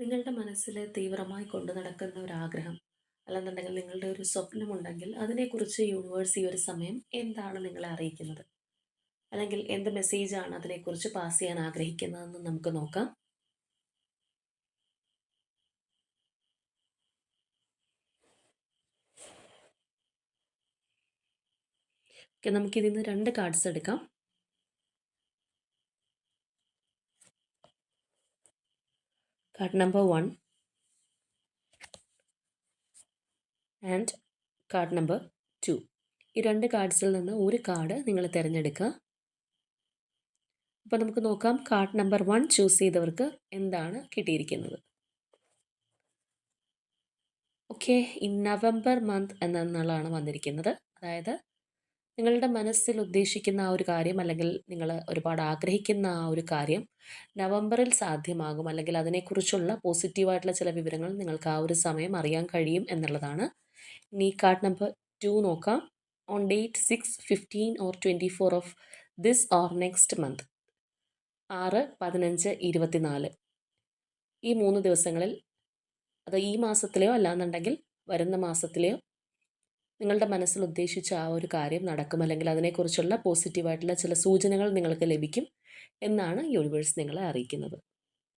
നിങ്ങളുടെ മനസ്സിൽ തീവ്രമായി കൊണ്ടു നടക്കുന്ന ഒരു ആഗ്രഹം അല്ലെന്നുണ്ടെങ്കിൽ നിങ്ങളുടെ ഒരു സ്വപ്നമുണ്ടെങ്കിൽ അതിനെക്കുറിച്ച് യൂണിവേഴ്സ് ഈ ഒരു സമയം എന്താണ് നിങ്ങളെ അറിയിക്കുന്നത്? അല്ലെങ്കിൽ എന്ത് മെസ്സേജാണ് അതിനെക്കുറിച്ച് പാസ് ചെയ്യാൻ ആഗ്രഹിക്കുന്നതെന്ന് നമുക്ക് നോക്കാം. ഓക്കെ നമുക്കിതിൽ നിന്ന് രണ്ട് കാർഡ്സ് എടുക്കാം. Card number one and card number two ഈ രണ്ട് കാർഡ്സിൽ നിന്ന് ഒരു കാർഡ് നിങ്ങൾ തിരഞ്ഞെടുക്കുക. അപ്പോൾ നമുക്ക് നോക്കാം കാർഡ് നമ്പർ വൺ ചൂസ് ചെയ്തവർക്ക് എന്താണ് കിട്ടിയിരിക്കുന്നത്. ഓക്കെ ഈ നവംബർ മന്ത് എന്നുള്ളതാണ് വന്നിരിക്കുന്നത്. അതായത് നിങ്ങളുടെ മനസ്സിൽ ഉദ്ദേശിക്കുന്ന ആ ഒരു കാര്യം അല്ലെങ്കിൽ നിങ്ങൾ ഒരുപാട് ആഗ്രഹിക്കുന്ന ആ ഒരു കാര്യം നവംബറിൽ സാധ്യമാകും. അല്ലെങ്കിൽ അതിനെക്കുറിച്ചുള്ള പോസിറ്റീവായിട്ടുള്ള ചില വിവരങ്ങൾ നിങ്ങൾക്ക് ആ ഒരു സമയം അറിയാൻ കഴിയും എന്നുള്ളതാണ്. ഇനി കാർഡ് നമ്പർ ടു നോക്കാം. On date six fifteen or twenty four of this or next month ആറ് പതിനഞ്ച് ഇരുപത്തിനാല്. ഈ മൂന്ന് ദിവസങ്ങളിൽ അത് ഈ മാസത്തിലെയോ അല്ലാന്നുണ്ടെങ്കിൽ വരുന്ന മാസത്തിലെയോ നിങ്ങളുടെ മനസ്സിൽ ഉദ്ദേശിച്ച ആ ഒരു കാര്യം നടക്കും. അല്ലെങ്കിൽ അതിനെക്കുറിച്ചുള്ള പോസിറ്റീവായിട്ടുള്ള ചില സൂചനകൾ നിങ്ങൾക്ക് ലഭിക്കും എന്നാണ് യൂണിവേഴ്സ് നിങ്ങളെ അറിയിക്കുന്നത്.